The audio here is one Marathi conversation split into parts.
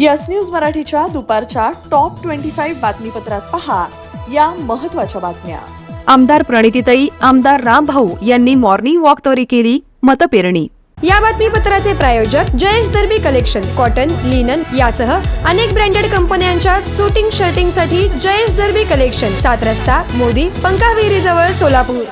यस न्यूज मराठीच्या दुपारच्या टॉप ट्वेंटी फाईव्ह बातमीपत्रात पहा या महत्त्वाच्या बातम्या. आमदार प्रणितीताई आमदार रामभाऊ यांनी मॉर्निंग वॉकद्वारे केली मतपेरणी. या बातमीपत्राचे प्रायोजक Jayesh Darbi collection cotton linen यासह अनेक ब्रँडेड कंपन्यांच्या सुटिंग शर्टिंगसाठी जयेश दर्बी कलेक्शन सात रस्ता मोदी पंकाविहिरी जवळ सोलापूर.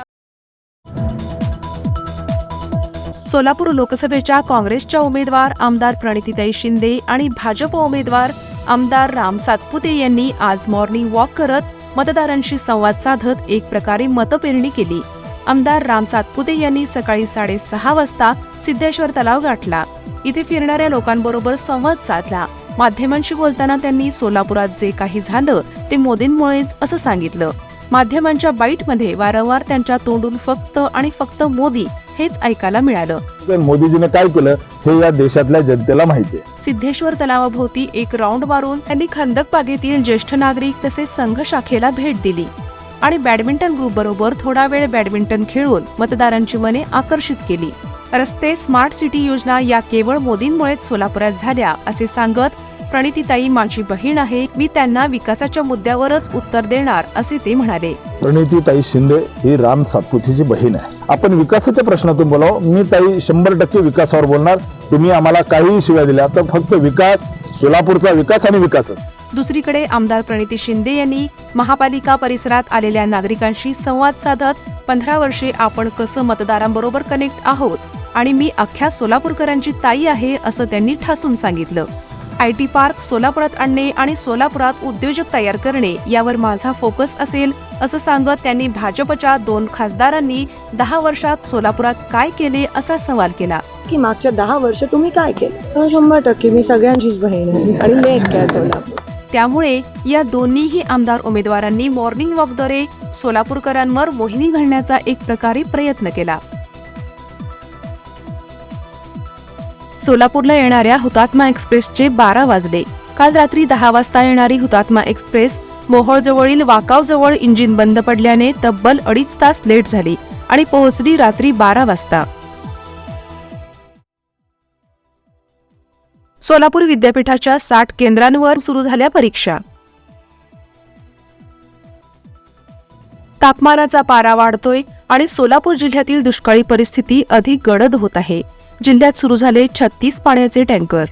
सोलापूर लोकसभेच्या काँग्रेसच्या उमेदवार आमदार प्रणितीताई शिंदे आणि भाजप उमेदवार आमदार राम सातपुते यांनी आज मॉर्निंग वॉक करत मतदारांशी संवाद साधत एक प्रकारे मतपेरणी केली. आमदार राम सातपुते यांनी सकाळी साडेसहा वाजता सिद्धेश्वर तलाव गाठला. इथे फिरणाऱ्या लोकांबरोबर संवाद साधला. माध्यमांशी बोलताना त्यांनी सोलापुरात जे काही झालं ते मोदींमुळेच असं सांगितलं. माध्यमांच्या बाईटमध्ये वारंवार त्यांच्या तोंडून फक्त आणि फक्त मोदी हेच ऐकायला मिळालं. मोदीजीने काय केलं हे या देशातल्या जनतेला माहिती सिद्धेश्वर तलावाभोवती एक राऊंड मारून त्यांनी खंदक बागेतील ज्येष्ठ नागरिक तसेच संघ शाखेला भेट दिली. आणि बॅडमिंटन ग्रुप बरोबर थोडा वेळ बॅडमिंटन खेळून मतदारांची मने आकर्षित केली. रस्ते स्मार्ट सिटी योजना या केवळ मोदींमुळेच सोलापुरात झाल्या असे सांगत प्रणितीताई माझी बहीण आहे मी त्यांना विकासाच्या मुद्द्यावरच उत्तर देणार असे ते म्हणाले. प्रणितीताई शिंदे ही राम सातपुतेची बहीण आहे. आपण विकासाच्या प्रश्नातून बोलावं मी ताई शंभर टक्के विकासावर बोलणार तुम्ही आम्हाला काहीही शिव्या दिल्या तर फक्त विकास सोलापूरचा विकास आणि विकासच. दुसरीकडे आमदार प्रणिती शिंदे यांनी महापालिका परिसरात आलेल्या नागरिकांशी संवाद साधत पंधरा वर्षे आपण कसं मतदारांबरोबर कनेक्ट आहोत आणि मी अख्ख्या सोलापूरकरांची ताई आहे असं त्यांनी ठासून सांगितलं. आय टी पार्क सोलापुरात आणणे आणि सोलापुरात उद्योजक तयार करणे यावर माझा फोकस असेल असं सांगत त्यांनी भाजपच्या दोन खासदारांनी दहा वर्षात सोलापुरात काय केले असा सवाल केला. की मागच्या दहा वर्ष तुम्ही काय केलं? शंभर टक्के मी सगळ्यांचीच बहीण आहे आणि मी एकट्या सोलापूर. त्यामुळे या दोन्हीही आमदार उमेदवारांनी मॉर्निंग वॉकद्वारे सोलापूरकरांवर मोहिनी घालण्याचा एक प्रकारे प्रयत्न केला. सोलापूरला येणाऱ्या हुतात्मा एक्सप्रेसचे बारा वाजले. काल रात्री दहा वाजता येणारी हुतात्मा एक्सप्रेस मोहोळजवळील वाकावजवळ इंजिन बंद पडल्याने तब्बल अडीच तास लेट झाली आणि पोहोचली रात्री बारा वाजता. सोलापूर विद्यापीठाच्या साठ केंद्रांवर सुरू झाल्या परीक्षा. तापमानाचा पारा वाढतोय आणि सोलापूर जिल्ह्यातील दुष्काळी परिस्थिती अधिक गडद होत आहे. जिल्ह्यात सुरू झाले छत्तीस पाण्याचे टँकर.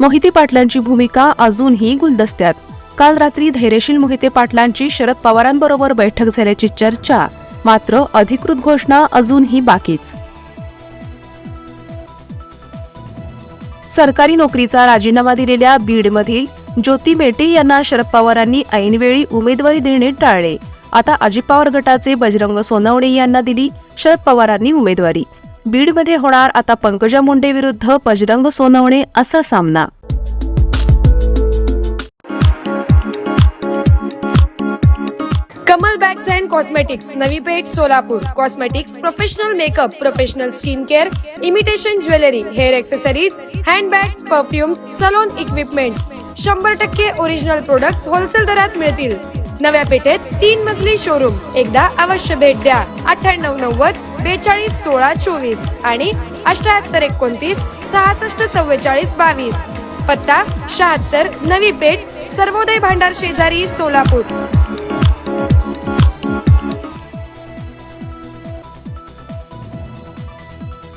मोहिते पाटलांची भूमिका अजूनही गुलदस्त्यात. काल रात्री धैर्यशील मोहिते पाटलांची शरद पवारांबरोबर बैठक झाल्याची चर्चा मात्र अधिकृत घोषणा अजूनही बाकीच. सरकारी नोकरीचा राजीनामा दिलेल्या बीडमधील ज्योती मेटे यांना शरद पवारांनी ऐनवेळी उमेदवारी देणे टाळले. आता अजित पवार गटाचे बजरंग सोनवणे यांना दिली शरद पवारांनी उमेदवारी. बीडमध्ये होणार आता पंकजा मुंडे विरुद्ध बजरंग सोनवणे असा सामना. Kamal bags and cosmetics Navi Peth Solapur. Cosmetics professional makeup professional skin care imitation jewellery hair accessories handbags perfumes salon equipments शंभर टक्के ओरिजिनल प्रोडक्ट्स होलसेल दरात मिळतील. नव्या पेठेत तीन मजली शोरूम एकदा अवश्य भेट द्या. अठ्ठ्याण्णव नव्वद बेचाळीस सोळा चोवीस आणि अठ्याहत्तर एकोणतीस सहासष्ट चव्वेचाळीस बावीस. पत्ता शहात्तर नवी पेठ सर्वोदय भांडार शेजारी सोलापूर.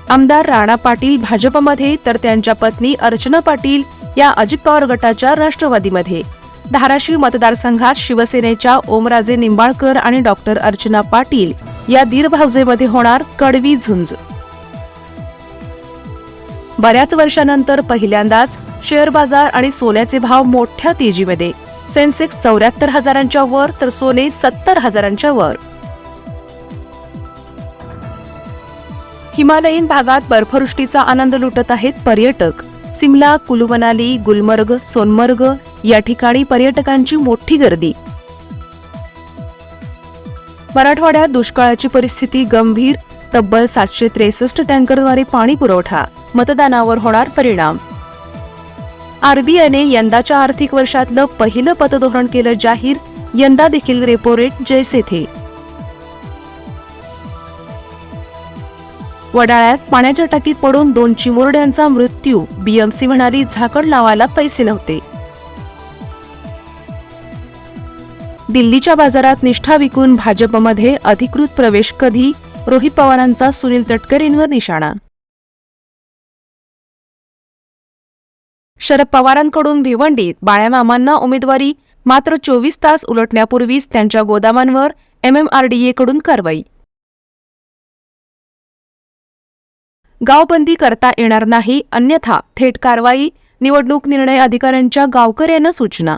आमदार राणा पाटील भाजपमध्ये तर त्यांच्या पत्नी अर्चना पाटील या अजित पवार गटाच्या राष्ट्रवादीमध्ये. धाराशिव मतदारसंघात शिवसेनेच्या ओमराजे निंबाळकर आणि डॉक्टर अर्चना पाटील या दीर भावजेमध्ये होणार कडवी झुंज. बऱ्याच वर्षानंतर पहिल्यांदाच शेअर बाजार आणि सोन्याचे भाव मोठ्या तेजीमध्ये. सेन्सेक्स चौऱ्याहत्तर हजारांच्या वर तर सोने सत्तर हजारांच्या वर. हिमालयीन भागात बर्फवृष्टीचा आनंद लुटत आहेत पर्यटक. सिमला कुलुमनाली गुलमर्ग सोनमर्ग या ठिकाणी पर्यटकांची मोठी गर्दी. मराठवाड्यात दुष्काळाची परिस्थिती गंभीर तब्बल सातशे त्रेसष्ट टँकरद्वारे पाणी पुरवठा मतदानावर होणार परिणाम. आरबीआयने यंदाच्या आर्थिक वर्षातलं पहिलं पतधोरण केलं जाहीर यंदा देखील रेपो रेट जैसे थे वडाळ्यात पाण्याच्या टाकीत पडून दोन चिमुरड्यांचा मृत्यू बीएमसी म्हणाली झाकड लावायला पैसे नव्हते. दिल्लीच्या बाजारात निष्ठा विकून भाजपमध्ये अधिकृत प्रवेश कधी? रोहित पवारांचा सुनील तटकरेंवर निशाणा. शरद पवारांकडून भिवंडीत बाळ्यामामांना उमेदवारी मात्र चोवीस तास उलटण्यापूर्वीच त्यांच्या गोदामांवर एमएमआरडीएकडून कारवाई. गावबंदी करता येणार नाही अन्यथा थेट कारवाई निवडणूक निर्णय अधिकाऱ्यांच्या गावकऱ्यांना सूचना.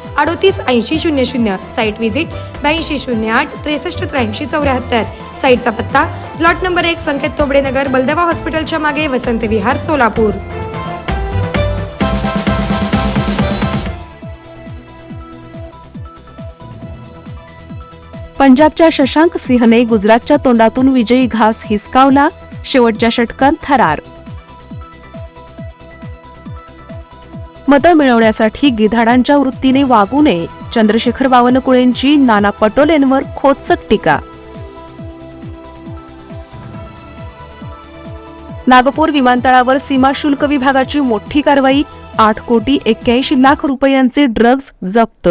अडोतीस ऐंशी शून्य शून्य साईट व्हिजिट ब्याऐंशी शून्य आठ त्रेसष्ट त्र्याऐंशी चौऱ्याहत्तर. साईटचा पत्ता प्लॉट नंबर एक संकेत तोबडे नगर बलदवा हॉस्पिटलच्या मागे वसंत विहार सोलापूर. पंजाबच्या शशांक सिंहने गुजरातच्या तोंडातून विजयी घास हिसकावला शेवटच्या षटकात थरार मतं मिळवण्यासाठी गिधाडांच्या वृत्तीने वागू नये. चंद्रशेखर बावनकुळेंची नाना पटोलेंवर खोचक टीका. नागपूर विमानतळावर सीमा शुल्क विभागाची मोठी कारवाई आठ कोटी एक्क्याऐंशी लाख रुपयांचे ड्रग्ज जप्त.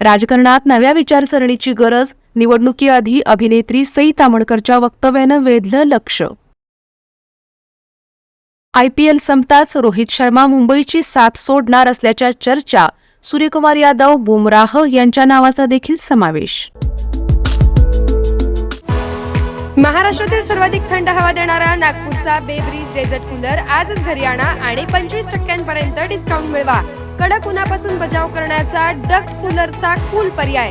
राजकारणात नव्या विचारसरणीची गरज निवडणुकीआधी अभिनेत्री सई तामणकरच्या वक्तव्यानं वेधलं लक्ष. आयपीएल संपताच रोहित शर्मा मुंबईची साथ सोडणार असल्याच्या चर्चा सूर्यकुमार यादव बुमराह यांच्या नावाचा देखील समावेश. महाराष्ट्रातील सर्वाधिक थंड हवा देणारा नागपूरचा बेब्रीज डेझर्ट कूलर आजच घरी आणा आणि पंचवीस टक्क्यांपर्यंत डिस्काउंट मिळवा. कडक उन्हापासून बचाव करण्याचा डक्ट कूलरचा कूल पर्याय.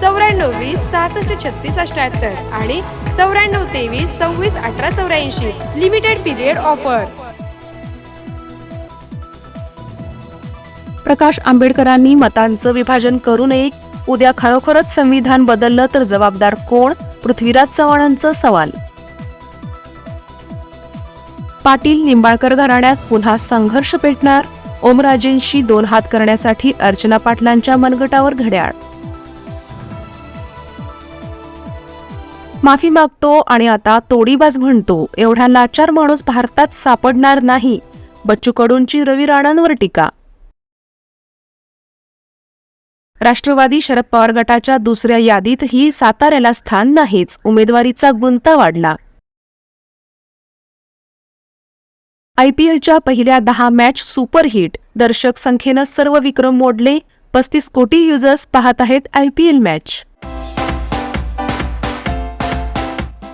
चौऱ्याण्णव वीस सहासष्ट छत्तीस अठ्याहत्तर आणि चौऱ्याण्णव तेवीस सव्वीस अठरा चौऱ्याऐंशी. लिमिटेड पिरियड ऑफर प्रकाश आंबेडकरांनी मतांचं विभाजन करू नये. उद्या खरोखरच संविधान बदललं तर जबाबदार कोण? पृथ्वीराज चव्हाणांचा सवाल. पाटील निंबाळकर घराण्यात पुन्हा संघर्ष पेटणार. ओमराजेंशी दोन हात करण्यासाठी अर्चना पाटलांच्या मनगटावर घड्याळ. माफी मागतो आणि आता तोडीबाज म्हणतो एवढा लाचार माणूस भारतात सापडणार नाही. बच्चू कडूंची रवी राणांवर टीका. राष्ट्रवादी शरद पवार गटाच्या दुसऱ्या यादीतही साताऱ्याला स्थान नाहीच उमेदवारीचा गुंता वाढला. आयपीएलच्या पहिल्या दहा मॅच सुपरहिट दर्शक संख्येनं सर्व विक्रम मोडले पस्तीस कोटी युजर्स पाहत आहेत IPL match.